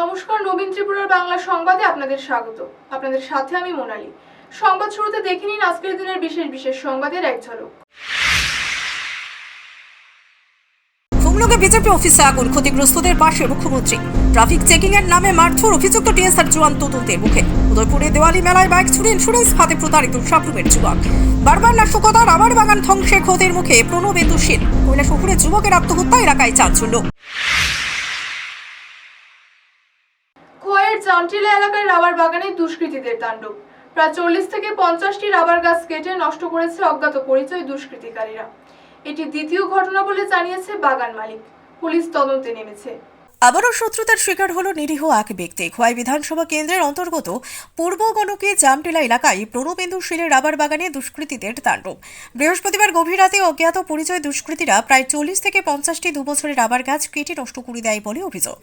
নমস্কার, নবীন ত্রিপুরার বাংলা সংবাদে আপনাদের স্বাগত। আপনাদের সাথে আমি মোনালি। সংবাদ শুরুতে দেখে নিন আজকের দিনের বিশেষ বিশেষ সংবাদের এক ঝলক। হুমলুকে বিজেপি অফিসে আগুন, ক্ষতিগ্রস্তদের পাশে মুখ্যমন্ত্রী। ট্রাফিক চেকিং এর নামে মারধর অভিযুক্ত টিএসআর জওয়ান তদন্তের মুখে। উদয়পুরে দেওয়ালি মেলায় বাইক চুরি ইন্স্যুরেন্স খাতে প্রতারিত সাবরুমের যুবক। বারবার নাশকতা রাবার বাগান ধ্বংসে ক্ষতির মুখে প্রণবেন্দু শীল কৈলাসপুরে যুবকের আত্মহত্যা এলাকায় চাঞ্চল্য। খোয়াইয়ের এলাকায় রাবার বাগানে দুষ্কৃতীদের তাণ্ডব। প্রায় চল্লিশ থেকে পঞ্চাশটি রাবার গাছ কেটে নষ্ট করেছে অজ্ঞাত পরিচয় দুষ্কৃতিকারীরা। এটি দ্বিতীয় ঘটনা বলে জানিয়েছে বাগান মালিক। পুলিশ তদন্তে নেমেছে। আবারও শত্রুতার শিকার হল নিরীহ এক ব্যক্তি। খোয়াই বিধানসভা কেন্দ্রের অন্তর্গত পূর্ব গণকে জামটিলা এলাকায় প্রণবেন্দু শিলের রাবার বাগানে দুষ্কৃতীদের তাণ্ডব। বৃহস্পতিবার গভীর রাতে অজ্ঞাত পরিচয় দুষ্কৃতীরা প্রায় চল্লিশ থেকে পঞ্চাশটি দুবছরের রাবার গাছ কেটে নষ্ট করে দেয় বলে অভিযোগ।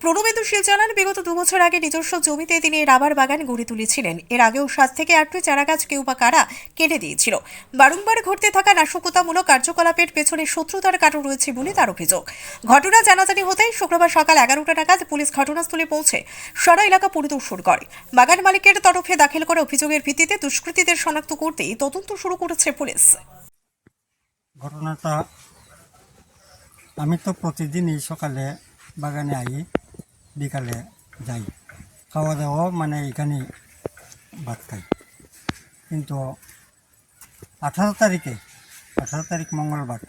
প্রণবেন্দু শিল জানান, বিগত দুবছর আগে নিজস্ব জমিতে তিনি রাবার বাগান গড়ে তুলেছিলেন। এর আগেও সাত থেকে আটটি চারা গাছ কেউ বা কারা কেটে দিয়েছিল। বারংবার ঘটতে থাকা নাশকতামূলক কার্যকলাপের পেছনে শত্রুতার কারণ রয়েছে বলে তার অভিযোগ। ঘটনা জানাজানি হতেই শুক্রবার সকাল এগারোটা নাগাদ পুলিশ ঘটনাস্থলে পৌঁছে সারা এলাকা পরিদর্শন করে। বাগান মালিকের তরফে দাখিল করা অভিযোগের ভিত্তিতে দুষ্কৃতীদের শনাক্ত করতেই তদন্ত শুরু করেছে পুলিশ। ঘটনাটা, আমি তো প্রতিদিনই সকালে বাগানে আই, বিকালে যাই। খাওয়া দাওয়া মানে এখানে ভাত খাই। কিন্তু আঠারো তারিখে, আঠারো তারিখ মঙ্গলবার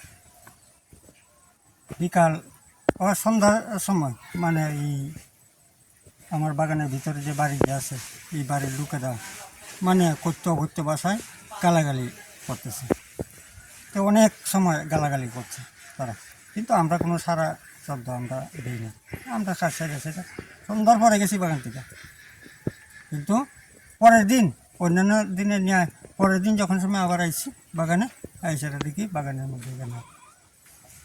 বিকাল ও সন্ধ্যার সময় মানে এই আমার বাগানের ভিতরে যে বাড়িটা আছে, এই বাড়ির লুকে লোকেরা মানে করতে অভূত বাসায় গালাগালি করতেছে। তো অনেক সময় গালাগালি করছে তারা। কিন্তু আমরা কোনো সারা শব্দ আমরা দিই না। আমরা কাজ সেরে সেটা সন্ধ্যার পরে গেছি বাগান থেকে। কিন্তু পরের দিন, অন্যান্য দিনে নিয়ে পরের দিন যখন সময় আবার আইছি বাগানে, আইসারা দেখি বাগানের মধ্যে এখানে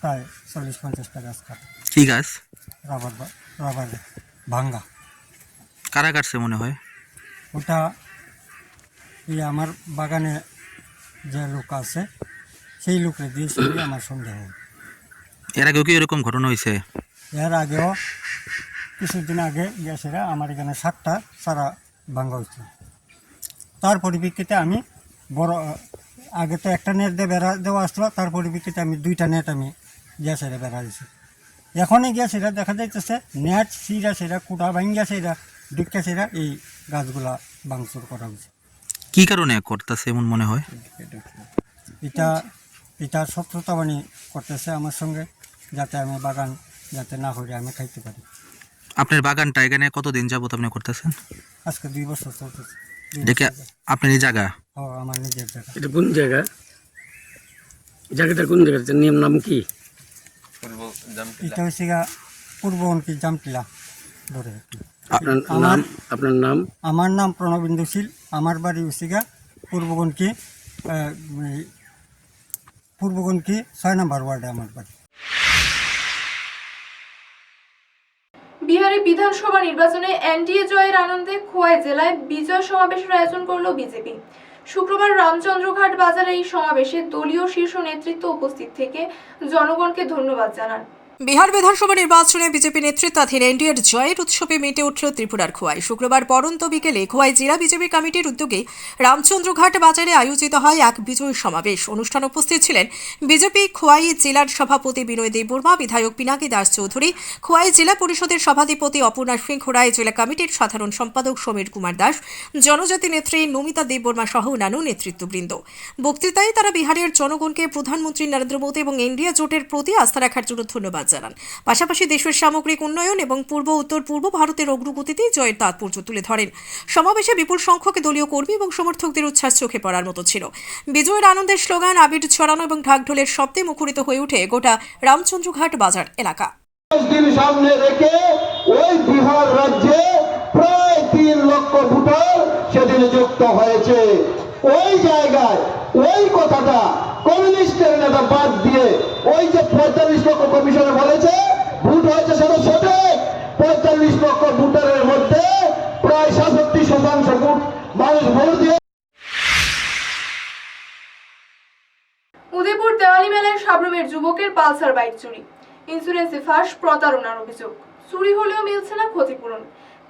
প্রায় চল্লিশ পঞ্চাশটা গাছ কাটা। কি গাছ? রাবার রাবার ভাঙ্গা। কারা কাটছে মনে হয়? ওটা এই আমার বাগানে যে লোক আছে সেই লোকরে দিয়েছিল আমার সন্দেহ। এর আগেও কি এরকম ঘটনা হয়েছে? এর আগেও কিছুদিন আগে গ্যাসেরা আমার এখানে সাতটা সারা ভাঙ্গা হয়েছিল তার পরিপ্রেক্ষিতে আমি বড় আগে তো একটা নেট দিয়ে বেড়া দেওয়া আসলো তার পরিপ্রেক্ষিতে আমি দুইটা নেট আমি গ্যাসেরা বেড়া দিয়েছি এখনই গ্যাসেরা দেখা যাইতেছে নেট সিরা সেরা কুটা ভাঙ্গা সেরা ডিক্কা সেরা এই গাছগুলা ভাঙচুর করা হয়েছে কি কারণে করতেছে এমন মনে হয়? এটা এটা শত্রুতা বাণী করতেছে আমার সঙ্গে যাতে আমি বাগান যাতে না হলে আমি খাইতে পারি। আপনার বাগানটা এখানে কতদিন যাবত আপনি করতেছেন? আজকে দুই বছর চলতেছে। দেখে। আপনার এই জায়গা? ও আমার নিজের জায়গা। এটা কোন জায়গা? জায়গাটা কোন জায়গা নিয়ম নাম কি? এটা হচ্ছে পূর্ব অঙ্কি জামটিলা ধরে। আমার- নাম আপনার নাম? আমার নাম প্রণবিন্দু শীল। আমার বাড়ি হচ্ছে পূর্বগণকে পূর্বগণকে পূর্বগণকি ছয় নম্বর ওয়ার্ডে আমার বাড়ি। বিহারে বিধানসভা নির্বাচনে এনডিএ জয়ের আনন্দে খোয়াই জেলায় বিজয় সমাবেশের আয়োজন করল বিজেপি। শুক্রবার রামচন্দ্রঘাট বাজারে এই সমাবেশে দলীয় শীর্ষ নেতৃত্ব উপস্থিত থেকে জনগণকে ধন্যবাদ জানান। বিহার বিধানসভা নির্বাচনে বিজেপি নেতৃত্বাধীন এনডিএর জয়ের উৎসবে মেতে উঠল ত্রিপুরার খোয়াই। শুক্রবার পরন্ত বিকেলে খোয়াই জেলা বিজেপি কমিটির উদ্যোগে রামচন্দ্রঘাট বাজারে আয়োজিত হয় এক বিজয় সমাবেশ। অনুষ্ঠান উপস্থিত ছিলেন বিজেপি খোয়াই জেলার সভাপতি বিনয় দেববর্মা বিধায়ক পিনাকি দাস চৌধুরী, খোয়াই জেলা পরিষদের সভাধিপতি অপর্ণা সিংহ রায়, জেলা কমিটির সাধারণ সম্পাদক সমীর কুমার দাস, জনজাতি নেত্রী নমিতা দেববর্মা সহ অন্যান্য নেতৃত্ববৃন্দ। বক্তৃতায় তারা বিহারের জনগণকে প্রধানমন্ত্রী নরেন্দ্র মোদী এবং এনডিএ জোটের প্রতি আস্থা রাখার জন্য ধন্যবাদ জানান। পাশাপাশি দেশের সামগ্রিক উন্নয়ন এবং পূর্ব, উত্তর, পূর্ব ভারতের অগ্রগতিতে জয়ের তাৎপর্য তুলে ধরেন। সমাবেশে বিপুল সংখ্যক দলীয় কর্মী এবং সমর্থকদের উচ্ছ্বাস চোখে পড়ার মতো ছিল। বিজয়ের আনন্দের স্লোগান, আবির ছড়ানো এবং ঢাকঢোলের শব্দে মুখরিত হয়ে ওঠে গোটা রামচন্দ্রঘাট বাজার এলাকা। সামনে রেখে ওই বিহার রাজ্যে প্রায় তিন লক্ষ ভোটার সেদিন যুক্ত হয়েছে। ওই জায়গায়, ওই কথাটা কমিউনিস্টের নেতা বাদ দিয়ে ওই যে পঁয়তাল্লিশ লক্ষ কমিশনে বলেছে, ভোট হয়েছে সেটা সঠিক পঁয়তাল্লিশ লক্ষ ভোটারের মধ্যে প্রায় সাতষট্টি শতাংশ ভোট মানুষ ভোট দিয়ে উদয়পুর দেওয়ালি মেলায় সাবরুমের যুবকের পালসার বাইক চুরি। ইন্স্যুরেন্সে ফাঁস, প্রতারণার অভিযোগ। চুরি হলেও মিলছে না ক্ষতিপূরণ।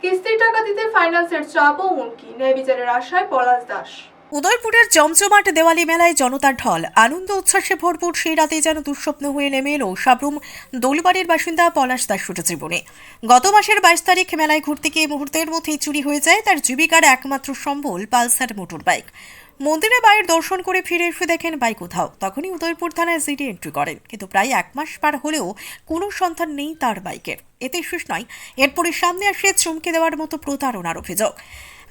কিস্তির টাকা দিতে ফাইন্যান্সের চাপ ও হুমকি ন্যায় বিচারের আশায় পলাশ দাস। উদয়পুরের জমজমাট দেওয়ালি মেলায় জনতার ঢল। আনন্দ উচ্ছ্বাসে ভরপুর সেই রাতে যেন দুঃস্বপ্ন হয়ে নেমে এলো সাবরুম দোলবাড়ির বাসিন্দা পলাশ দাসুর জীবনে। গত মাসের বাইশ তারিখ মেলায় ঘুরতে গিয়ে মুহূর্তের মধ্যেই চুরি হয়ে যায় তার জীবিকার একমাত্র সম্বল পালসার মোটর বাইক। মন্দিরে বাইরের দর্শন করে ফিরে এসে দেখেন বাইক কোথাও। তখনই উদয়পুর থানায় জিডি এন্ট্রি করেন। কিন্তু প্রায় এক মাস পার হলেও কোনো সন্ধান নেই তার বাইকের। এতে শেষ নয়। এরপরে সামনে আসে চমকে দেওয়ার মতো প্রতারণার অভিযোগ।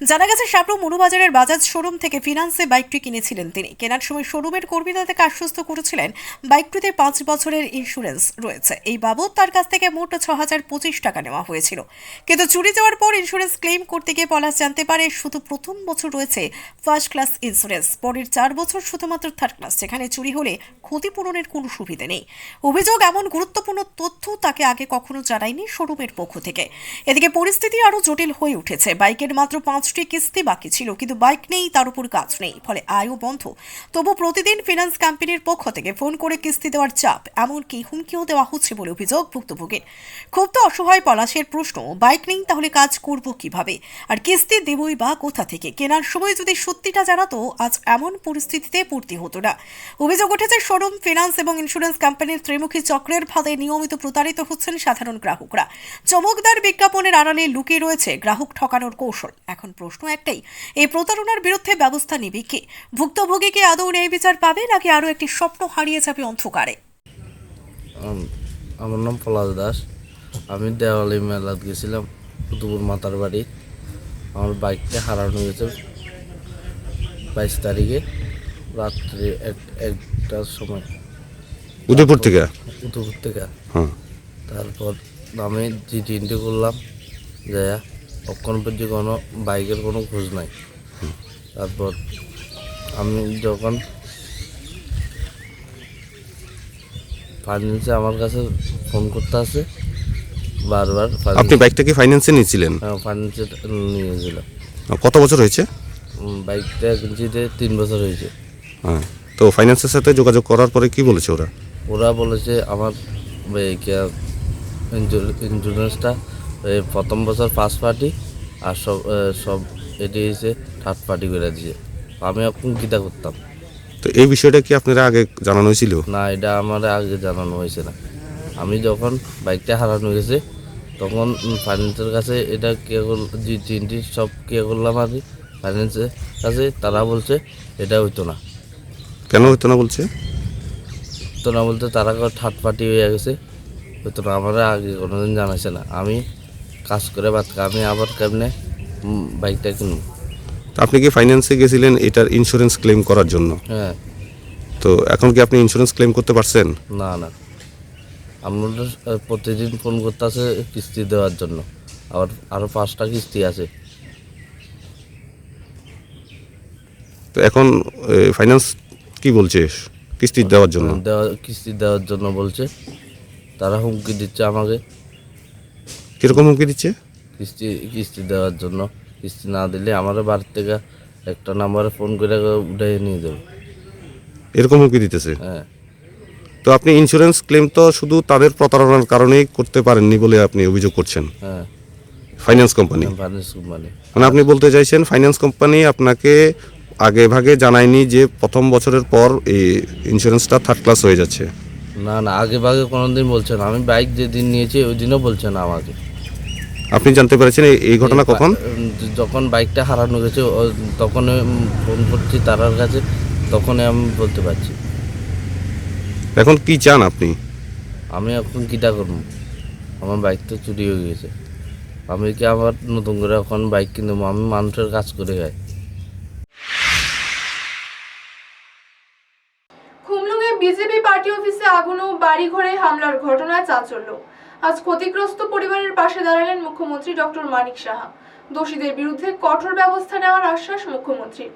জানা গেছে সাবরুম মনুবাজারের বাজাজ শোরুম থেকে ফিনান্সে বাইকটি কিনেছিলেন তিনি। কেনার সময় শোরুমের কর্মীরা তাকে আশ্বস্ত করেছিলেন, বাইকটিতে পাঁচ বছরের ইন্স্যুরেন্স রয়েছে। এই বাবদ তার কাছ থেকে মোট ছ হাজার পঁচিশ টাকা নেওয়া হয়েছিল। কিন্তু চুরি যাওয়ার পর ইন্স্যুরেন্স ক্লেম করতে গিয়ে পলাশ জানতে পারে, শুধু প্রথম বছর রয়েছে ফার্স্ট ক্লাস ইন্স্যুরেন্স পরের চার বছর শুধুমাত্র থার্ড ক্লাস যেখানে চুরি হলে ক্ষতিপূরণের কোনো সুবিধে নেই। অভিযোগ, এমন গুরুত্বপূর্ণ তথ্য তাকে আগে কখনো জানায়নি শোরুমের পক্ষ থেকে। এদিকে পরিস্থিতি আরও জটিল হয়ে উঠেছে। বাইকের মাত্র পাঁচটি কিস্তি বাকি ছিল, কিন্তু বাইক নেই, তার উপর কাজ নেই, ফলে আয়ও বন্ধ। তবু প্রতিদিন ফিনান্স কোম্পানির পক্ষ থেকে ফোন করে কিস্তি দেওয়ার চাপ, এমনকি হুমকিও দেওয়া হচ্ছে বলে অভিযোগ ভুক্তভোগীর। তো অসহায় পলাশের প্রশ্ন, বাইক নেই তাহলে কাজ করব কীভাবে? আর কিস্তি দেবই বা কোথা থেকে? কেনার সময় যদি সত্যিটা জানাতো, আজ এমন পরিস্থিতিতে পড়তে হতো না। অভিযোগ উঠেছে, শোরুম ফিনান্স এবং ইন্স্যুরেন্স কোম্পানির ত্রিমুখী চক্রের ফাঁদে নিয়মিত প্রতারিত হচ্ছেন সাধারণ গ্রাহকরা। চমকদার বিজ্ঞাপনের আড়ালে লুকিয়ে রয়েছে গ্রাহক ঠকানোর কৌশল। এখন প্রশ্ন একটাই এই প্রতারণার বিরুদ্ধে ব্যবস্থা নেবে কে? ভুক্তভোগী ভুক্তভোগীকে আদৌ ন্যায় বিচার পাবে নাকি আরও একটি স্বপ্ন হারিয়ে যাবে অন্ধকারে? আমার নাম পলাশ দাস। আমি দেওয়ালি মেলাত গেছিলাম দুপুর মাতার বাড়ি। আমার বাইকটা হারানো গেছে বাইশ তারিখে রাত্রে এক একটার সময়। উদয়পুর থেকে? উত্তর থেকে। হ্যাঁ। তারপর আমি জি তিনটে করলাম যায়া অক্ষণ পর্যন্ত কোনো বাইকের কোনো খোঁজ নাই। তারপর আমি যখন ফাইন্যান্সে আমার কাছে ফোন করতে আসে বারবার আপনি বাইকটা কি ফাইন্যান্সে নিয়েছিলেন? হ্যাঁ ফাইন্যান্সে নিয়েছিলাম। কত বছর হয়েছে? বাইকটা কিনছিতে তিন বছর হয়েছে। হ্যাঁ তো ফাইন্যান্সের সাথে যোগাযোগ করার পরে কি বলেছে ওরা? ওরা বলেছে আমার ইন্স্যুরেন্সটা প্রথম বছর ফার্স্ট পার্টি আর সব সব এটি হয়েছে থার্ড পার্টি করে দিয়েছে। আমি এখন কীটা করতাম। তো এই বিষয়টা কি আপনারা আগে জানানো হয়েছিল? না এটা আমার আগে জানানো হয়েছে না। আমি যখন বাইকটা হারানো গেছে তখন ফাইন্যান্সের কাছে এটা কে করল যে তিনটি সব কে করলাম আর ফাইন্যান্সের কাছে তারা বলছে এটা হইতো না। কেন হইতো না বলছে? তো না বলতে তারা থার্ড পার্টি হয়ে গেছে হয়তো না আমার আগে কোনোদিন জানাইছে না। আমি কাজ করে বাদ আমি আবার কেমনে বাইকটা কিনব? তো আপনি কি ফাইন্যান্সে গেছিলেন এটার ইন্স্যুরেন্স ক্লেম করার জন্য? হ্যাঁ। তো এখন কি আপনি ইন্স্যুরেন্স ক্লেম করতে পারছেন? না না। আপনাদের প্রতিদিন ফোন করতে আছে কিস্তি দেওয়ার জন্য। আবার আরও পাঁচটা কিস্তি আছে। তো এখন ফাইন্যান্স কি বলছে কিস্তি দেওয়ার জন্য? দেওয়া কিস্তি দেওয়ার জন্য বলছে। তারা হুমকি দিচ্ছে আমাকে। কীরকম হুমকি দিচ্ছে? কিস্তি কিস্তি দেওয়ার জন্য। কিস্তি না দিলে আমার বাড়ির থেকে একটা নাম্বারে ফোন করে উঠে নিয়ে দেবে এরকম হুমকি দিতেছে? হ্যাঁ। তো আপনি ইন্স্যুরেন্স ক্লেম তো শুধু তাদের প্রতারণার কারণেই করতে পারেননি বলে আপনি অভিযোগ করছেন? হ্যাঁ। ফাইন্যান্স কোম্পানি ফার্নিশ কোম্পানি মানে আপনি বলতে চাইছেন ফাইন্যান্স কোম্পানি আপনাকে আগে ভাগে জানায়নি যে প্রথম বছরের পর এই ইন্স্যুরেন্সটা থার্ড ক্লাস হয়ে যাচ্ছে। না না আগে ভাগে কোনোদিন বলছে না। আমি বাইক যেদিন নিয়েছি ওই দিনও বলছেন আমাকে। আপনি জানতে পেরেছেন এই- ঘটনা কখন? যখন বাইকটা হারানো গেছে ও- তখন ফোন করছি তারার কাছে তখনই আমি বলতে পারছি। এখন কি চান আপনি? আমি এখন কীটা করব? আমার বাইক তো চুরি হয়ে গেছে। আমি কি আবার নতুন করে এখন বাইক কিনবো? আমি মানুষের কাজ করে খুমলুঙে বিজেপি পার্টি অফিসে আগুন ও বাড়িঘরে হামলার ঘটনায় চাঞ্চল্য। আজ ক্ষতিগ্রস্ত পরিবারের পাশে দাঁড়ালেন মুখ্যমন্ত্রী ডক্টর মানিক সাহা। দোষীদের বিরুদ্ধে কঠোর ব্যবস্থা নেওয়ার আশ্বাস মুখ্যমন্ত্রী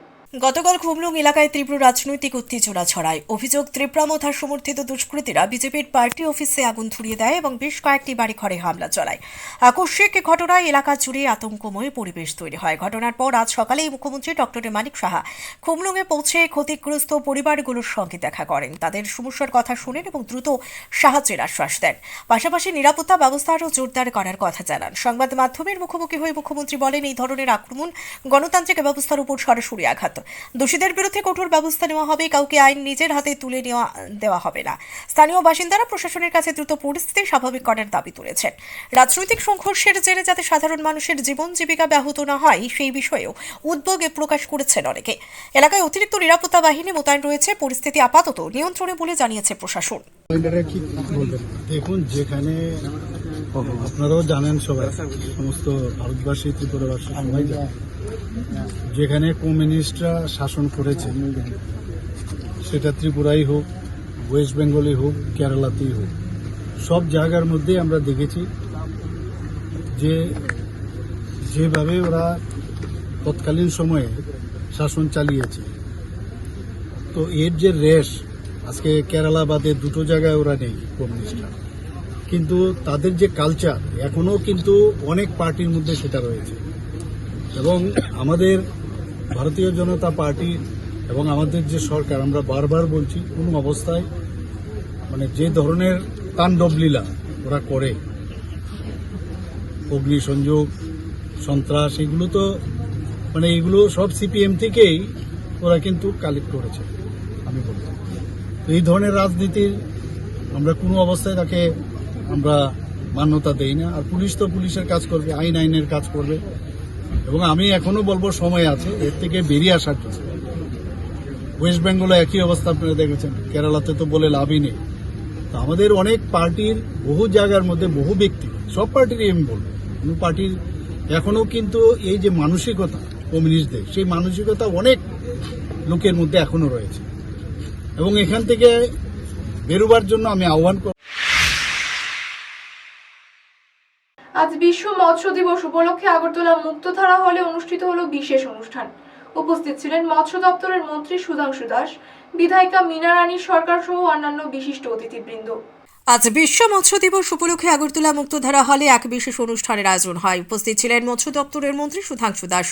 গতকাল খুমলুং এলাকায় তীব্র রাজনৈতিক উত্তেজনা ছড়ায়। অভিযোগ ত্রিপ্রামথার সমর্থিত দুষ্কৃতীরা বিজেপির পার্টি অফিসে আগুন ধরিয়ে দেয় এবং বেশ কয়েকটি বাড়ি ঘরে হামলা চালায়। আকস্মিক ঘটনায় এলাকা জুড়ে আতঙ্কময় পরিবেশ তৈরি হয়। ঘটনার পর আজ সকালেই মুখ্যমন্ত্রী ডক্টর মানিক সাহা খুমলুঙে পৌঁছে ক্ষতিগ্রস্ত পরিবারগুলোর সঙ্গে দেখা করেন। তাদের সমস্যার কথা শুনেন এবং দ্রুত সাহায্যের আশ্বাস দেন। পাশাপাশি নিরাপত্তা ব্যবস্থা আরও জোরদার করার কথা জানান। সংবাদ মাধ্যমের মুখোমুখি হয়ে মুখ্যমন্ত্রী বলেন, এই ধরনের আক্রমণ গণতান্ত্রিক ব্যবস্থার উপর সরাসরি আঘাত দোষীদের বিরুদ্ধে কঠোর ব্যবস্থা নেওয়া হবে, কাউকে আইন নিজের হাতে তুলে নেওয়া, দেওয়া হবে না। স্থানীয় বাসিন্দারা প্রশাসনের কাছে দ্রুত পরিস্থিতি স্বাভাবিক করার দাবি তুলেছেন। রাজনৈতিক সংঘর্ষের জেরে যাতে সাধারণ মানুষের জীবন জীবিকা ব্যাহত না হয়, সেই বিষয়েও উদ্বেগে প্রকাশ করেছেন অনেকে। এলাকায় অতিরিক্ত নিরাপত্তা বাহিনী মোতায়েন রয়েছে, পরিস্থিতি আপাতত নিয়ন্ত্রণে বলে জানিয়েছে প্রশাসন। দেখুন, যেখানে আপনারাও জানেন সবাই, সমস্ত ভারতবাসী, ত্রিপুরাবাসী, সবাই যেখানে কমিউনিস্টরা শাসন করেছে, সেটা ত্রিপুরাই হোক, ওয়েস্ট বেঙ্গলই হোক, কেরালাতেই হোক। সব জায়গার মধ্যে আমরা দেখেছি যে যেভাবে ওরা তৎকালীন সময়ে শাসন চালিয়েছে। তো এর যে রেশ, আজকে কেরালা বাদে দুটো জায়গায় ওরা নেই কমিউনিস্টরা। কিন্তু তাদের যে কালচার এখনও কিন্তু অনেক পার্টির মধ্যে সেটা রয়েছে। এবং আমাদের ভারতীয় জনতা পার্টি এবং আমাদের যে সরকার, আমরা বারবার বলছি কোনো অবস্থায় মানে যে ধরনের তাণ্ডবলীলা ওরা করে, অগ্নিসংযোগ, সন্ত্রাস, এগুলো তো মানে এগুলো সব সিপিএম থেকেই ওরা কিন্তু কালেক্ট করেছে, আমি বলব এই ধরনের রাজনীতির আমরা কোনো অবস্থায় তাকে আমরা মান্যতা দেই না। আর পুলিশ তো পুলিশের কাজ করবে, আইন আইনের কাজ করবে। এবং আমি এখনও বলব সময় আছে, এর থেকে বেরিয়ে আসার জন্য। ওয়েস্ট বেঙ্গলে একই অবস্থা আপনারা দেখেছেন, কেরালাতে তো বলে লাভই নেই। তো আমাদের অনেক পার্টির, বহু জায়গার মধ্যে বহু ব্যক্তি, সব পার্টিরই আমি বলব। কোনো পার্টির এখনও কিন্তু এই যে মানসিকতা কমিউনিস্টদের, সেই মানসিকতা অনেক লোকের মধ্যে এখনও রয়েছে। এবং এখান থেকে বেরোবার জন্য আমি আহ্বান বিশ্ব মৎস্য দিবস উপলক্ষে আগরতলা মুক্তধারা হলে অনুষ্ঠিত হলো বিশেষ অনুষ্ঠান। উপস্থিত ছিলেন মৎস্য দপ্তরের মন্ত্রী সুধাংশু দাস, বিধায়িকা মীনা রানী সরকার সহ অন্যান্য বিশিষ্ট অতিথিবৃন্দ। আজ বিশ্ব মৎস্য দিবস উপলক্ষে আগরতলা মুক্তধারা হলে এক বিশেষ অনুষ্ঠানের আয়োজন হয়। উপস্থিত ছিলেন মৎস্য দপ্তরের মন্ত্রী সুধাংশু দাস,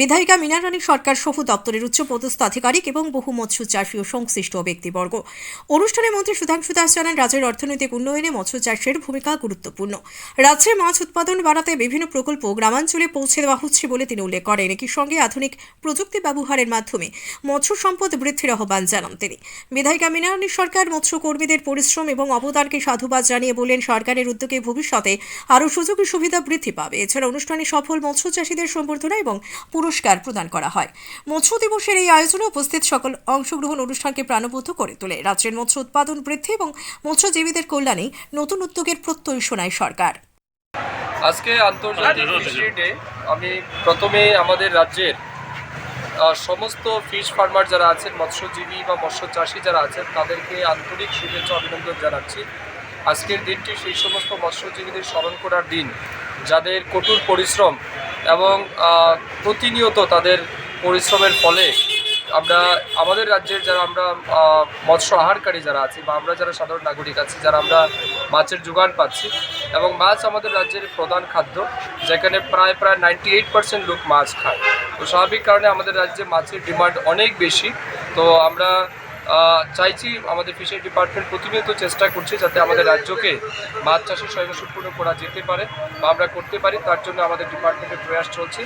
বিধায়িকা মীনা রানী সরকার, সহ দপ্তরের উচ্চপদস্থ আধিকারিক এবং বহু মৎস্য চাষী ও সংশ্লিষ্ট ব্যক্তিবর্গ। অনুষ্ঠানে মন্ত্রী সুধাংশু দাস জানান, রাজ্যের অর্থনৈতিক উন্নয়নে মৎস্য চাষের ভূমিকা গুরুত্বপূর্ণ। রাজ্যে মাছ উৎপাদন বাড়াতে বিভিন্ন প্রকল্প গ্রামাঞ্চলে পৌঁছে দেওয়া হচ্ছে বলে তিনি উল্লেখ করেন। একই সঙ্গে আধুনিক প্রযুক্তি ব্যবহারের মাধ্যমে মৎস্য সম্পদ বৃদ্ধির আহ্বান জানান তিনি। বিধায়িকা মীনা রানী সরকার মৎস্যকর্মীদের পরিশ্রম এবং অবদানকে সাধুবাদ জানিয়ে বললেন, সরকারের উদ্যোগে ভবিষ্যতে আরও সুযোগ সুবিধা বৃদ্ধি পাবে। এছাড়া অনুষ্ঠানে সফল মৎস্য চাষীদের সম্বর্ধনা এবং পুরস্কার প্রদান করা হয়। মৎস্য দিবসের এই আয়োজনে উপস্থিত সকল অংশগ্রহণ অনুষ্ঠানকে প্রাণবদ্ধ করে তোলে। রাজ্যের মৎস্য উৎপাদন বৃদ্ধি এবং মৎস্যজীবীদের কল্যাণে নতুন উদ্যোগের প্রত্যয় শোনায় সরকার। আজকে আন্তর্জাতিক ফিশারি ডে। আমি প্রথমে আমাদের রাজ্যের সমস্ত ফিশ ফার্মার যারা আছেন, মৎস্যজীবী বা মৎস্য চাষী যারা আছেন, তাদেরকে আন্তরিক শুভেচ্ছা অভিনন্দন জানাচ্ছি। আজকের দিনটি সেই সমস্ত মৎস্যজীবীদের স্মরণ করার দিন, যাদের কঠোর পরিশ্রম এবং প্রতিনিয়ত তাদের পরিশ্রমের ফলে আমরা, আমাদের রাজ্যের যারা আমরা মৎস্য আহারকারী যারা আছি বা আমরা যারা সাধারণ নাগরিক আছি, যারা আমরা মাছের যোগান পাচ্ছি এবং মাছ আমাদের রাজ্যের প্রধান খাদ্য, যেখানে প্রায় প্রায় নাইনটি এইট পার্সেন্ট লোক মাছ খায়। তো স্বাভাবিক কারণে আমাদের রাজ্যে মাছের ডিমান্ড অনেক বেশি। তো আমরা চাইছি আমাদের ফিশারি ডিপার্টমেন্ট প্রতিনিয়ত চেষ্টা করছে যাতে আমাদের রাজ্যকে মাছ চাষের চাষে সম্পূর্ণ করা যেতে পারে বা আমরা করতে পারি, তার জন্য আমাদের ডিপার্টমেন্টের প্রয়াস চলছে।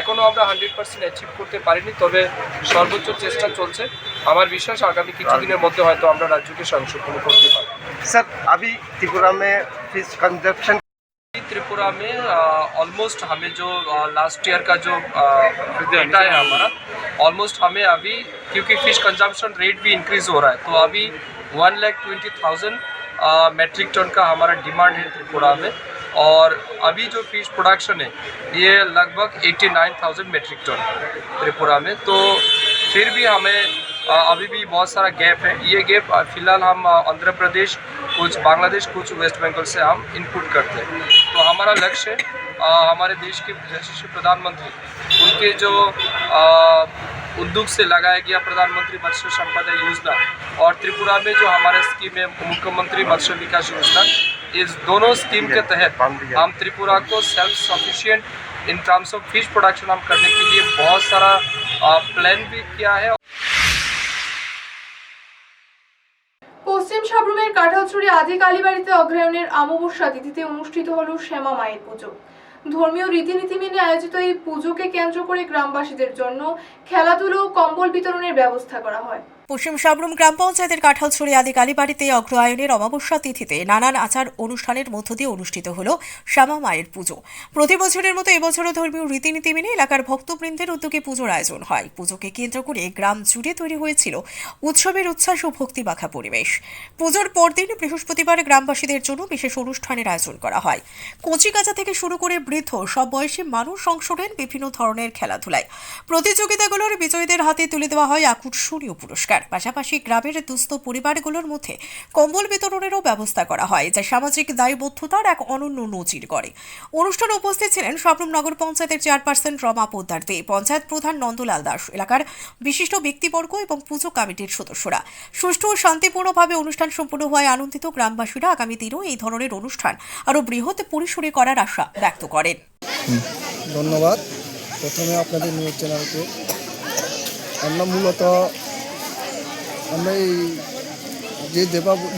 এখনও আমরা হান্ড্রেড পার্সেন্ট অ্যাচিভ করতে পারিনি, তবে সর্বোচ্চ চেষ্টা চলছে। আমার বিশ্বাস আগামী কিছুদিনের মধ্যে হয়তো আমরা রাজ্যকে স্বয়ংসম্পূর্ণ করতে পারি স্যার, আমি ত্রিপুরামে ফিস ফিশ त्रिपुरा में ऑलमोस्ट हमें जो लास्ट ईयर का जो डेटा है हमारा ऑलमोस्ट हमें अभी क्योंकि फ़िश कंजम्पशन रेट भी इंक्रीज हो रहा है तो अभी one lakh twenty thousand metric ton का हमारा डिमांड है त्रिपुरा में और अभी जो फ़िश प्रोडक्शन है ये लगभग eighty nine thousand metric ton Tripura में तो फिर भी हमें अभी भी बहुत सारा गैप है। ये गैप फ़िलहाल हम आंध्र प्रदेश कुछ बांग्लादेश कुछ वेस्ट बंगाल से हम इनपुट करते हैं। हमारा लक्ष्य हमारे देश के यशस्वी प्रधानमंत्री, उनके जो उद्योग से लगाया गया प्रधानमंत्री मत्स्य संपदा योजना और त्रिपुरा में जो हमारा स्कीम है, मुख्यमंत्री मत्स्य विकास योजना, इस दोनों स्कीम के तहत हम त्रिपुरा को self sufficient in terms of fish production हम करने के लिए बहुत सारा प्लान भी किया है। পশ্চিম সাবরুমের কাঠালছড়ি আদি কালীবাড়িতে অগ্রহায়ণের অমাবস্যা তিথিতে অনুষ্ঠিত হল শ্যামা মায়ের পুজো। ধর্মীয় রীতিনীতি মেনে আয়োজিত এই পুজোকে কেন্দ্র করে গ্রামবাসীদের জন্য খেলাধুলো কম্বল বিতরণের ব্যবস্থা করা হয়। পশ্চিম সাবরুম গ্রাম পঞ্চায়েতের কাঁঠালছড়ি আদি কালীবাড়িতে অগ্রহায়ণের অমাবস্যা তিথিতে নানান আচার অনুষ্ঠানের মধ্য দিয়ে অনুষ্ঠিত হল শ্যামা মায়ের পুজো। প্রতি বছরের মতো এবছরও ধর্মীয় রীতিনীতি মেনে এলাকার ভক্তবৃন্দের উদ্যোগে পুজোর আয়োজন হয়। পুজোকে কেন্দ্র করে গ্রাম জুড়ে তৈরি হয়েছিল উৎসবের উচ্ছ্বাস ও ভক্তিমাখা পরিবেশ। পুজোর পরদিন বৃহস্পতিবার গ্রামবাসীদের জন্য বিশেষ অনুষ্ঠানের আয়োজন করা হয়। কচিকাচা থেকে শুরু করে বৃদ্ধ, সব বয়সী মানুষ অংশ নেন বিভিন্ন ধরনের খেলাধুলায়। প্রতিযোগিতাগুলোর বিজয়ীদের হাতে তুলে দেওয়া হয় আকর্ষণীয় পুরস্কার। পাশাপাশি গ্রামের দুস্থ পরিবারগুলোর মধ্যে কম্বল বিতরণেরও ব্যবস্থা করা হয়, যা সামাজিক দায়বদ্ধতার এক অনন্য নজির করে অনুষ্ঠানে উপস্থিত ছিলেন সবরুম নগর পঞ্চায়েতের চেয়ারপারসন রমা পোদ্দার দে, পঞ্চায়েত প্রধান নন্দলাল দাস এলাকার বিশিষ্ট ব্যক্তিবর্গ এবং পুজো কমিটির সদস্যরা। সুষ্ঠু ও শান্তিপূর্ণভাবে অনুষ্ঠান সম্পূর্ণ হওয়ায় আনন্দিত গ্রামবাসীরা আগামী দিনেও এই ধরনের অনুষ্ঠান আরও বৃহৎ পরিসরে করার আশা ব্যক্ত করেন। ধন্যবাদ। প্রথমে আপনাদের নিউজ চ্যানেলকে। আমরা মূলত আমরা এই যে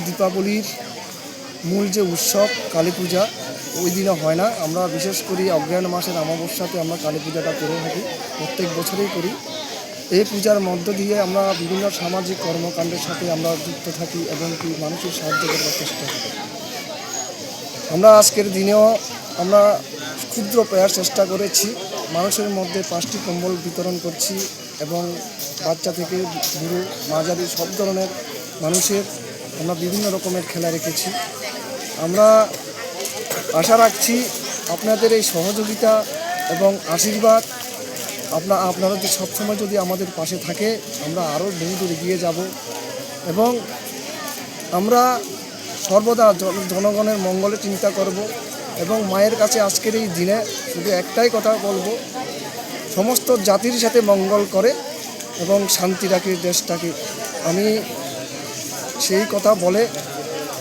দীপাবলির মূল যে উৎসব কালী পূজা, ওই দিনে হয় না। আমরা বিশেষ করি অগ্রহায়ণ মাসের অমাবস্যাতে আমরা কালী পূজাটা করে থাকি, প্রত্যেক বছরেই করি। এই পূজার মধ্য দিয়ে আমরা বিভিন্ন সামাজিক কর্মকাণ্ডের সাথে আমরা যুক্ত থাকি এবং কি মানুষের সাহায্য করবার চেষ্টা করি। আমরা আজকের দিনেও আমরা ক্ষুদ্র প্রয়াস চেষ্টা করেছি। মানুষের মধ্যে পাঁচটি কম্বল বিতরণ করছি। এবং বাচ্চা থেকে বুড়ো, মাঝারি সব ধরনের মানুষের আমরা বিভিন্ন রকমের খেলা রেখেছি। আমরা আশা রাখছি আপনাদের এই সহযোগিতা এবং আশীর্বাদ। আপনা, আপনারা যে সবসময় যদি আমাদের পাশে থাকে, আমরা আরও বহু দূর এগিয়ে যাব এবং আমরা সর্বদা জন- জনগণের মঙ্গলে চিন্তা করব এবং মায়ের কাছে আজকের এই দিনে শুধু একটাই কথা বলব সমস্ত জাতির সাথে মঙ্গল করে এবং শান্তি রাখে দেশটাকে আমি সেই কথা বলে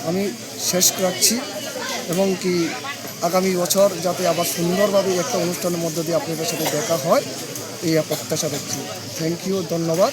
আমি শেষ রাখছি এবং কি আগামী বছর যাতে আবার সুন্দরভাবে একটা অনুষ্ঠানের মধ্য দিয়ে আপনাদের সাথে দেখা হয়, এই প্রত্যাশা রাখছি। থ্যাংক ইউ ধন্যবাদ।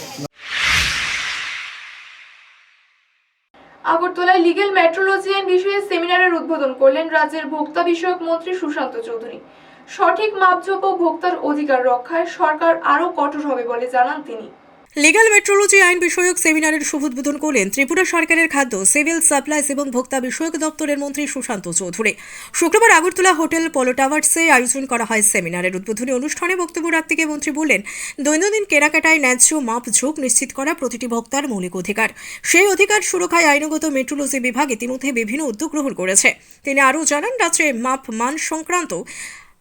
আগরতলায় লিগেল মেট্রোলজি বিষয়ে সেমিনারের উদ্বোধন করলেন রাজ্যের ভোক্তা বিষয়ক মন্ত্রী সুশান্ত চৌধুরী। সঠিক মাপজোপ ও ভোক্তার অধিকার রক্ষায় সরকার আরও কঠোর হবে বলে জানান তিনি। লিগ্যাল মেট্রোলজি আইন বিষয়ক সেমিনারের শুভ উদ্বোধন করলেন ত্রিপুরা সরকারের খাদ্য সিভিল সাপ্লাইজ এবং ভোক্তা বিষয়ক দপ্তরের মন্ত্রী সুশান্ত চৌধুরী। শুক্রবার আগরতলা হোটেল পলো টাওয়ার্সে আয়োজন করা হয় সেমিনারের উদ্বোধনী অনুষ্ঠানে বক্তব্য রাখতে গিয়ে মন্ত্রী বললেন, দৈনন্দিন কেনাকাটায় ন্যায্য মাপ ঝোঁক নিশ্চিত করা প্রতিটি ভোক্তার মৌলিক অধিকার। সেই অধিকার সুরক্ষায় আইনগত মেট্রোলজি বিভাগ ইতিমধ্যে বিভিন্ন উদ্যোগ গ্রহণ করেছে। তিনি আরও জানান, রাজ্যে মাপ মান সংক্রান্ত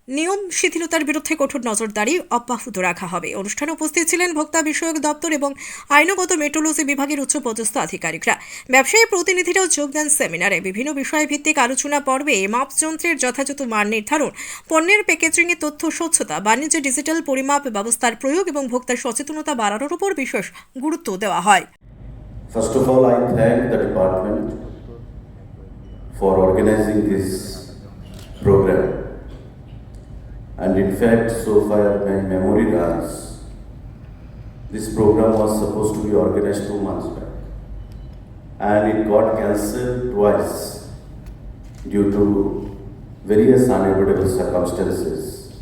নিয়ম শিথিলতার বিরুদ্ধে কঠোর নজরদারি অব্যাহত রাখা হবে। অনুষ্ঠানে উপস্থিত ছিলেন ভোক্তা বিষয়ক দপ্তর এবং আইনগত মেট্রোলজি বিভাগের উচ্চপদস্থ আধিকারিকরা। ব্যবসায়ী প্রতিনিধিরাও যোগ দেন সেমিনারে। বিভিন্ন বিষয় ভিত্তিক আলোচনা পর্বে মাপযন্ত্রের যথাযথ মান নির্ধারণ পণ্যের প্যাকেজিংয়ে তথ্য স্বচ্ছতা বাণিজ্য ডিজিটাল পরিমাপ ব্যবস্থার প্রয়োগ এবং ভোক্তার সচেতনতা বাড়ানোর উপর বিশেষ গুরুত্ব দেওয়া হয়। First of all, I thank the department for organizing this program. And in fact, so far my memory runs, this program was supposed to be organized two months back. And it got cancelled twice due to various unavoidable circumstances.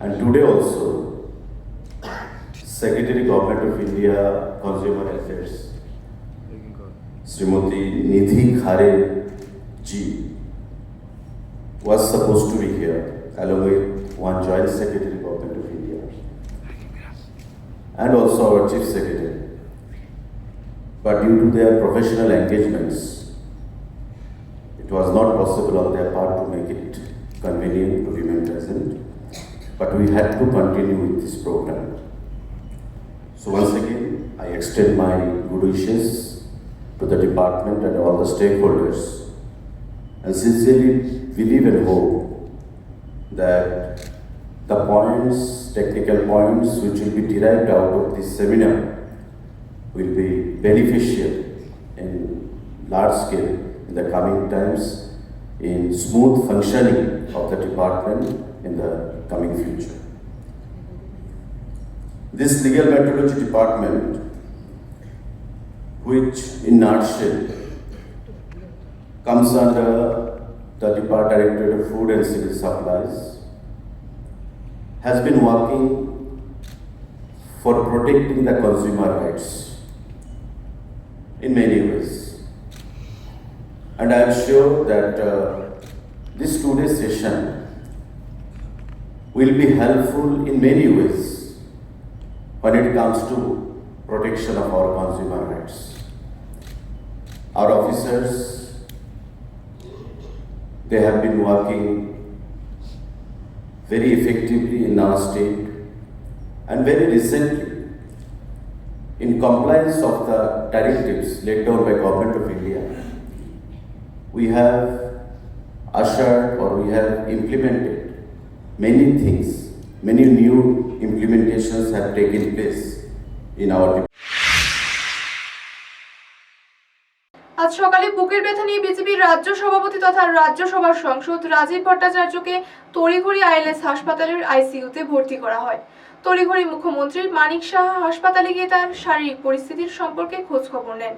And today also, Secretary Government of India Consumer Affairs, Srimati Nidhi Khare ji, was supposed to be here along one Joint Secretary Government of India and also our Chief Secretary. But due to their professional engagements, it was not possible on their part to make it convenient to remain present. But we had to continue with this program. So once again, I extend my good wishes to the department and all the stakeholders and sincerely believe and hope that the points, technical points which will be derived out of this seminar will be beneficial in large scale in the coming times in smooth functioning of the department in the coming future. This legal metrology department, which in nutshell comes under the Department Directorate of Food and Civil Supplies, has been working for protecting the consumer rights in many ways. And I am sure that uh, this today's session will be helpful in many ways when it comes to protection of our consumer rights. Our officers, they have been working very effectively in our state and very recently in compliance of the directives laid down by government of India we have ushered or we have implemented many things many new implementations have taken place in our department. আজ সকালে বুকের ব্যথা নিয়ে বিজেপির রাজ্য সভাপতি তথা রাজ্যসভার সংসদ রাজীব ভট্টাচার্যকে তড়িঘড়ি আইএলএস হাসপাতালের আইসিইউতে ভর্তি করা হয়। তড়িঘড়ি মুখ্যমন্ত্রী মানিক সাহা হাসপাতালে গিয়ে তার শারীরিক পরিস্থিতির সম্পর্কে খোঁজ খবর নেন।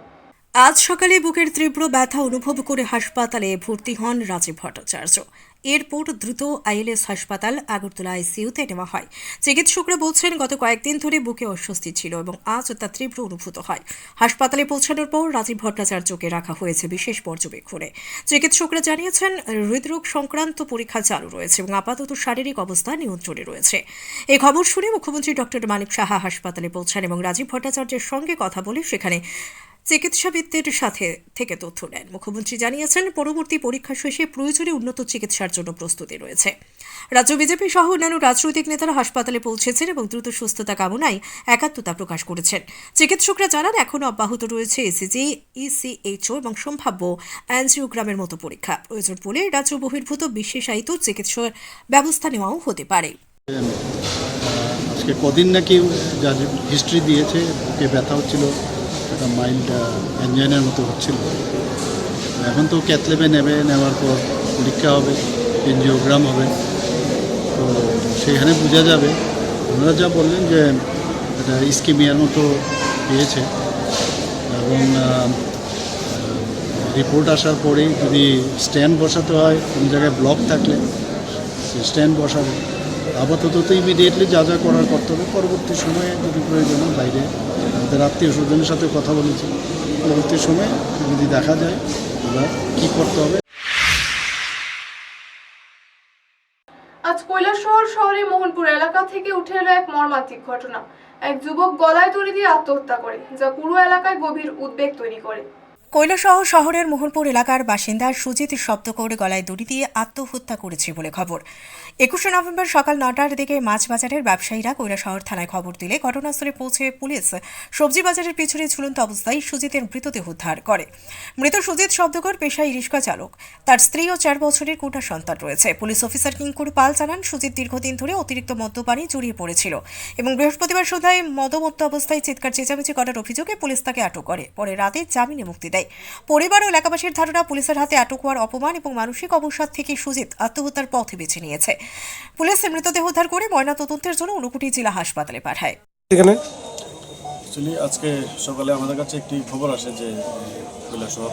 আজ সকালে বুকের তীব্র ব্যথা অনুভব করে হাসপাতালে ভর্তি হন রাজীব ভট্টাচার্য। এরপর দ্রুত আইএলএস হাসপাতাল আগরতলা আইসিইউতে নেওয়া হয়। চিকিৎসকরা বলছেন, গত কয়েকদিন ধরে বুকে অস্বস্তি ছিল এবং আজ তা তীব্র অনুভূত হয়। হাসপাতালে পৌঁছানোর পর রাজীব ভট্টাচার্যকে রাখা হয়েছে বিশেষ পর্যবেক্ষণে। চিকিৎসকরা জানিয়েছেন, হৃদরোগ সংক্রান্ত পরীক্ষা চালু রয়েছে এবং আপাতত শারীরিক অবস্থা নিয়ন্ত্রণে রয়েছে। এই খবর শুনে মুখ্যমন্ত্রী ডক্টর মানিক সাহা হাসপাতালে পৌঁছান এবং রাজীব ভট্টাচার্যের সঙ্গে কথা বলে সেখানে চিকিৎসাবিদদের সাথে থেকে তথ্য নেন। মুখ্যমন্ত্রী জানিয়েছেন, পরবর্তী পরীক্ষা শেষে প্রয়োজনে উন্নত চিকিৎসার জন্য প্রস্তুতি রয়েছে। রাজ্য বিজেপি সহ অন্যান্য রাজনৈতিক নেতারা হাসপাতালে পৌঁছেছেন এবং দ্রুত সুস্থতা কামনায় একাত্মতা প্রকাশ করেছেন। চিকিৎসকরা জানান, এখনও অব্যাহত রয়েছে এসিজি, ইসিএইচও এবং সম্ভাব্য অ্যানজিওগ্রামের মতো পরীক্ষা। প্রয়োজন পড়লে রাজ্য বহির্ভূত বিশেষায়িত চিকিৎসার ব্যবস্থা নেওয়াও হতে পারে। আজকে কদিন নাকি হিস্ট্রি দিয়েছে ব্যথা হচ্ছিল একটা মাইল্ড এনজাইনের মতো হচ্ছিল। এখন তো ক্যাথলেবে নেবে, নেওয়ার পর পরীক্ষা হবে, এনজিওগ্রাম হবে। তো সেখানে বোঝা যাবে, ওনারা যা বললেন যে এটা স্কিমিয়ার মতো পেয়েছে এবং রিপোর্ট আসার পরেই যদি স্ট্যান্ড বসাতে হয়, কোনো জায়গায় ব্লক থাকলে স্ট্যান্ড বসাবে। আপাতত তো ইমিডিয়েটলি যা যা করার কর্তব্য, পরবর্তী সময়ে যদি প্রয়োজন বাইরে আমাদের আত্মীয় স্বজনের সাথে কথা বলেছি। পরবর্তী সময়ে যদি দেখা যায় এবার কী করতে হবে? আজ কৈলাসহর শহরের মোহনপুর এলাকা থেকে উঠে এলো এক মর্মান্তিক ঘটনা। এক যুবক গলায় দড়ি দিয়ে আত্মহত্যা করে যা পুরো এলাকায় গভীর উদ্বেগ তৈরি করে। কৈলাসহ শহরের মোহনপুর এলাকার বাসিন্দা সুজিত শব্দ করে গলায় দড়ি দিয়ে আত্মহত্যা করেছে বলে খবর। একুশে নভেম্বর সকাল নটার দিকে মাছ বাজারের ব্যবসায়ীরা কৈলাসহর থানায় খবর দিলে ঘটনাস্থলে পৌঁছে পুলিশ সবজি বাজারের পিছনে ঝুলন্ত অবস্থায় সুজিতের মৃতদেহ উদ্ধার করে। মৃত সুজিত শব্দকর পেশায় রিক্সা চালক। তার স্ত্রী ও চার বছরের কোটা সন্তান রয়েছে। পুলিশ অফিসার কিঙ্কুর পাল জানান, সুজিত দীর্ঘদিন ধরে অতিরিক্ত মদ্যপানে জড়িয়ে পড়েছিল এবং বৃহস্পতিবার সন্ধ্যায় মদমত্ত অবস্থায় চিৎকার চেঁচামেচি করার অভিযোগে পুলিশ তাকে আটক করে। পরে রাতে জামিনে মুক্তি দেয়। পরিবার ও এলাকাবাসীর ধারণা, পুলিশের হাতে আটক হওয়ার অপমান এবং মানসিক অবসাদ থেকে সুজিত আত্মহত্যার পথে বেছে নিয়েছে। পুলিশ মৃতদেহ উদ্ধার করে ময়নাতদন্তের জন্য ঊনকোটি জেলা হাসপাতালে পাঠায়। এখানে? অ্যাকচুয়ালি আজকে সকালে আমাদের কাছে একটি খবর আসে যে কৈলাসহর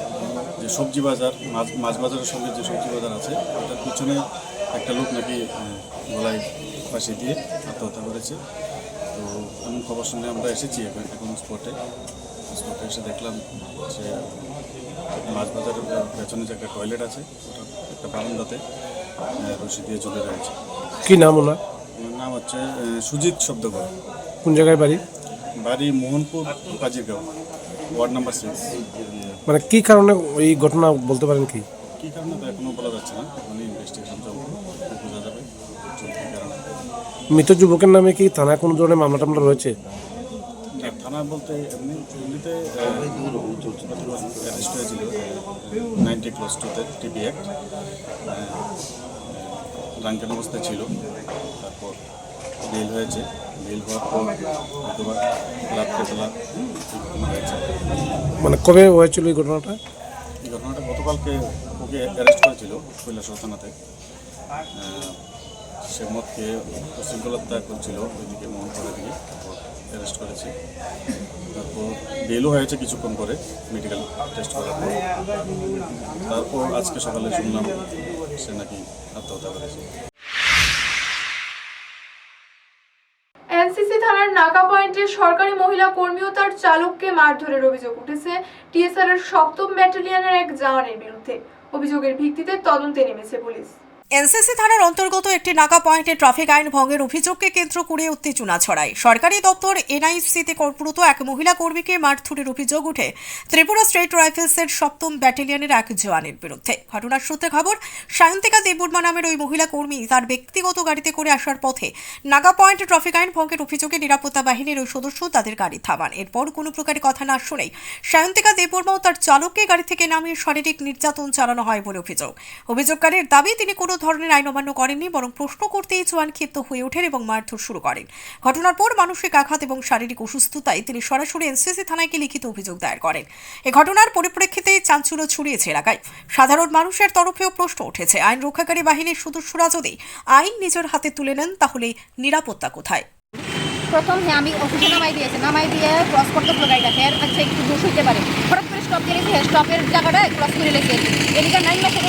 যে সবজি বাজার মাছ মাছ বাজারের সঙ্গে যে সবজি বাজার আছে ওটার পিছনে একটা লোক নাকি গলায় ফাঁসি দিয়ে আত্মহত্যা করেছে। তো এমন খবর শুনে আমরা এসেছি এখন এখন স্পটে। স্পটে এসে দেখলাম যে মাছ বাজারের পেছনে যে একটা টয়লেট আছে ওটা একটা বারান্দাতে। রশি দিয়ে ঝুলে রয়েছে কি নাম ওনার? নাম হচ্ছে সুজিত শব্দকর কোন জায়গায় বাড়ি? বাড়ি Mohanpur Kajirgaon. Ward number six মানে কি কারণে এই ঘটনা বলতে পারেন কি? কী কারণে তো এখনও বলা যাচ্ছে না। মানে ইনভেস্টিগেশন চলবে বোঝা যাবে মৃত যুবকের নামে কি থানায় কোনো ধরনের মামলা টামলা রয়েছে? থানা বলতে এমনি এমনিতে অ্যারেস্ট হয়েছিল নাইনটি ক্লস টুতে টিপি অ্যাক্ট। ড্রাঙ্কেন অবস্থায় ছিল। তারপর বেল হয়েছে। বেল হওয়ার পর হয়তোবা লাভ কেতলা হয়েছে মানে কবে হয়েছিল এই ঘটনাটা? এই ঘটনাটা গতকালকে ওকে অ্যারেস্ট করেছিল কৈলাসহর থানাতে। সে মদকে উশৃঙ্খলতা করছিল ওইদিকে মোহনপুরের দিকে অ্যারেস্ট করেছে। তারপর বেলও হয়েছে কিছুক্ষণ পরে মেডিকেল টেস্ট করার পর। তারপর আজকে সকালে শুনলাম সে নাকি আত্মহত্যা করেছে এনসিসি থানার নাকা পয়েন্টে সরকারি মহিলা কর্মী ও তার চালককে মারধরের অভিযোগ উঠেছে। টিএসআর এর সপ্তম ব্যাটালিয়নের এক জওয়ানের বিরুদ্ধে। অভিযোগের ভিত্তিতে তদন্তে নেমেছে পুলিশ। এনসিসি থানার অন্তর্গত একটি নাকা পয়েন্টে ট্রাফিক আইন ভঙ্গের অভিযোগকে কেন্দ্র করে উত্তেজনা ছড়ায়। সরকারি দপ্তর এনআইসিতে কর্মরত এক মহিলা কর্মীকে মারধরের অভিযোগ উঠে ত্রিপুরা স্টেট রাইফেলসের সপ্তম ব্যাটালিয়নের এক জওয়ানের বিরুদ্ধে। ঘটনার সূত্রে খবর, সায়ন্তিকা দেববর্মা নামের ওই মহিলা কর্মী তার ব্যক্তিগত গাড়িতে করে আসার পথে নাগা পয়েন্টে ট্রাফিক আইন ভঙ্গের অভিযোগে নিরাপত্তা বাহিনীর ওই সদস্য তাদের গাড়ি থামান। এরপর কোনো প্রকারের কথা না শুনেই সায়ন্তিকা দেববর্মা ও তার চালককে গাড়ি থেকে নামিয়ে শারীরিক নির্যাতন চালানো হয় বলে অভিযোগ। অভিযোগকারীর দাবি, তিনি কোনো ধরনের আইন অমান্য করেননি, বরং প্রশ্ন করতেই জোয়ান ক্ষিপ্ত হয়ে ওঠেন এবং মারধর শুরু করেন। ঘটনার পর মানসিক আঘাত এবং শারীরিক অসুস্থতায় তিনি সরাসরি এনসিসি থানায় লিখিত অভিযোগ দায়ের করেন। এ ঘটনার পরিপ্রেক্ষিতে চাঞ্চল্য ছড়িয়েছে এলাকায়। সাধারণ মানুষের তরফেও প্রশ্ন উঠেছে, আইন রক্ষাকারী বাহিনীর সদস্যরা যদি আইন নিজের হাতে তুলে নেন, তাহলে নিরাপত্তা কোথায়? প্রথম হ্যাঁ আমি অফিসে নামাই দিয়েছি। নামাই দিয়ে ক্রস করতে পুরো গাড়িটাকে। আর আচ্ছা একটু দূর হইতে পারে। হঠাৎ করে স্টপ দিয়ে রেখে স্টপের জায়গাটা ক্রস করে রেখে এদিকে নাইন মাসে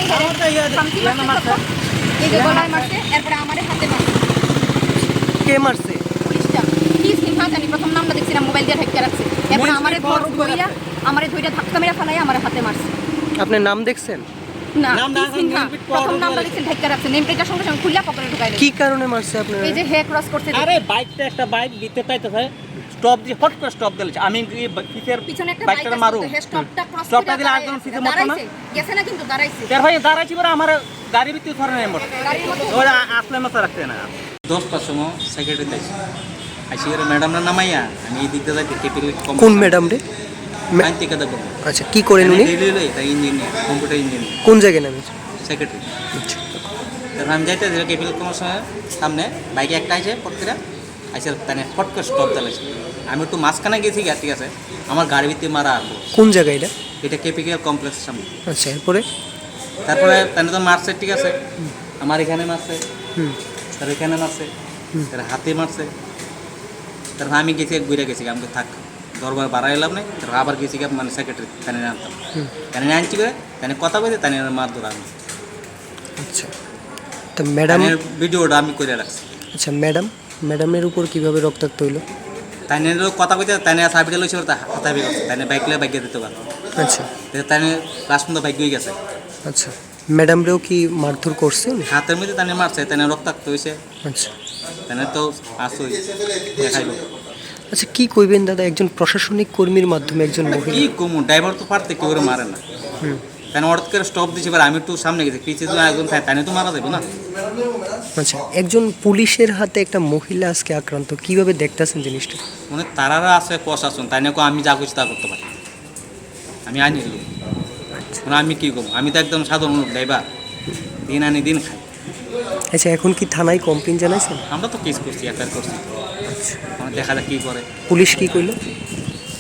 এই যে গলায় মারছে এরপরে আমারে হাতে মারছে। কে মারছে? পুলিশটা। কি সিনহা জানি প্রথম নামটা দেখছিলাম মোবাইল দিয়ে ঢেকে রাখছে। এরপরে আমারে ধর ধইরা আমারে ধইরা ধাক্কা মেরা ফেলাই আমার হাতে মারছে। আপনি নাম দেখছেন? না প্রথম নামটা দেখছেন ঢেকে রাখছে নেম প্লেটটার সঙ্গে সঙ্গে খুললা পকেটে ঢুকাই কি কারণে মারছে আপনার? এই যে হে ক্রস করতে আরে বাইকটা একটা বাইক দিতে চাইতেছে স্টপ দিয়ে হট করে স্টপ আমি গিয়ে পিছনে একটা বাইকটা মারু? স্টপটা ক্রস স্টপটা দিলে আরেকজন পিছে মতো না? গেছে না কিন্তু দাঁড়াইছে। তার ভাই দাঁড়াইছি পরে আমার গাড়ি ভিতরে ধরে নেই মোট ওরা আসলে মতো রাখতে না। দশটার সময় সেক্রেটারি আইসি ম্যাডামরা নামাইয়া আমি এই দিক দিয়ে যাইতে কোন ম্যাডাম রে? আচ্ছা কি করেন উনি? ইঞ্জিনিয়ার কম্পিউটার ইঞ্জিনিয়ার কোন জায়গায় নামেছে সেক্রেটারি তারপর আমি যাইতে কোন সময় সামনে বাইকে একটা আইসে পটকিরা আইসে তানে ফট করে স্টপ চালাইছে আমি একটু মাঝখানে গেছি গা ঠিক আছে? আমার গাড়ি ভিতরে মারা আসব কোন জায়গায় এটা? এটা কেপিকেল কমপ্লেক্সের সামনে। আচ্ছা এরপরে? তারপরে তাহলে তো মারছে ঠিক আছে? আমার এখানে মারছে। তার এখানে মারছে। তার হাতে মারছে। তারপর আমি গেছি ঘুরে গেছি আমাকে থাক। দরবার বাড়াই এলাম না তারপর আবার গেছি গিয়ে মানে সেক্রেটারি তানে আনতাম। তানে আনছি করে তানে কথা বলতে তানে মার ধরা আমি আচ্ছা। তো ম্যাডাম ভিডিওটা আমি করে রাখছি। আচ্ছা ম্যাডাম ম্যাডামের উপর কীভাবে রক্তাক্ত হইল? তানে কথা কইতে তানে সাবিটা লইছে ওটা হাতাবি করছে তানে বাইক লয়ে বাইক দিতে পারো আচ্ছা। তানে লাস্ট পর্যন্ত বাইক হয়ে গেছে। আচ্ছা। ম্যাডামরেও কি মারধর করছে? হাতের মধ্যে তানে মারছে তানে রক্তাক্ত হয়েছে। আচ্ছা। তানে তো আসই দেখাইলো। আচ্ছা কি কইবেন দাদা? একজন প্রশাসনিক কর্মীর মাধ্যমে একজন মহিলা। কি কমু? ড্রাইভার তো পারতে কেউ করে মারে না। তাই হঠাৎ করে স্টপ দিয়েছে এবার আমি একটু সামনে গেছি পিছিয়ে তো একজন থাকে তাই তো মারা যাবে না? আচ্ছা একজন পুলিশের হাতে একটা মহিলা আজকে আক্রান্ত কীভাবে দেখতেছেন জিনিসটা? মানে তারারা আছে প্রশাসন তাই না কো? আমি যা করছি তা করতে পারি। আমি আইনি লোক। মানে আমি কি করব আমি তো একদম সাধারণ লোক ড্রাইভার দিন আনি দিন খাই। আচ্ছা এখন কি থানায় কমপ্লেন জানাইছেন? আমরা তো কেস করছি এফআইআর করছি। দেখা যাক কী করে। পুলিশ কি কইলো?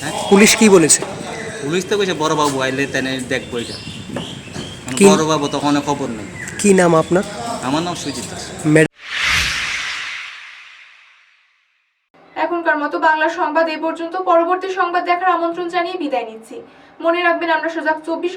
হ্যাঁ? পুলিশ কি বলেছে? পুলিশ তো কইছে বড় বাবু আইলে তাই দেখব এটা। মানে কি? বড় বাবু তখন খবর নেই। কি নাম আপনার? আমার নাম সুজিত দাস। ম্যাডাম এখনকার মতো বাংলা সংবাদ এই পর্যন্ত পরবর্তী সংবাদ দেখার আমন্ত্রণ জানিয়ে বিদায় নিচ্ছি। মনে রাখবেন আমরা সজাগ চব্বিশ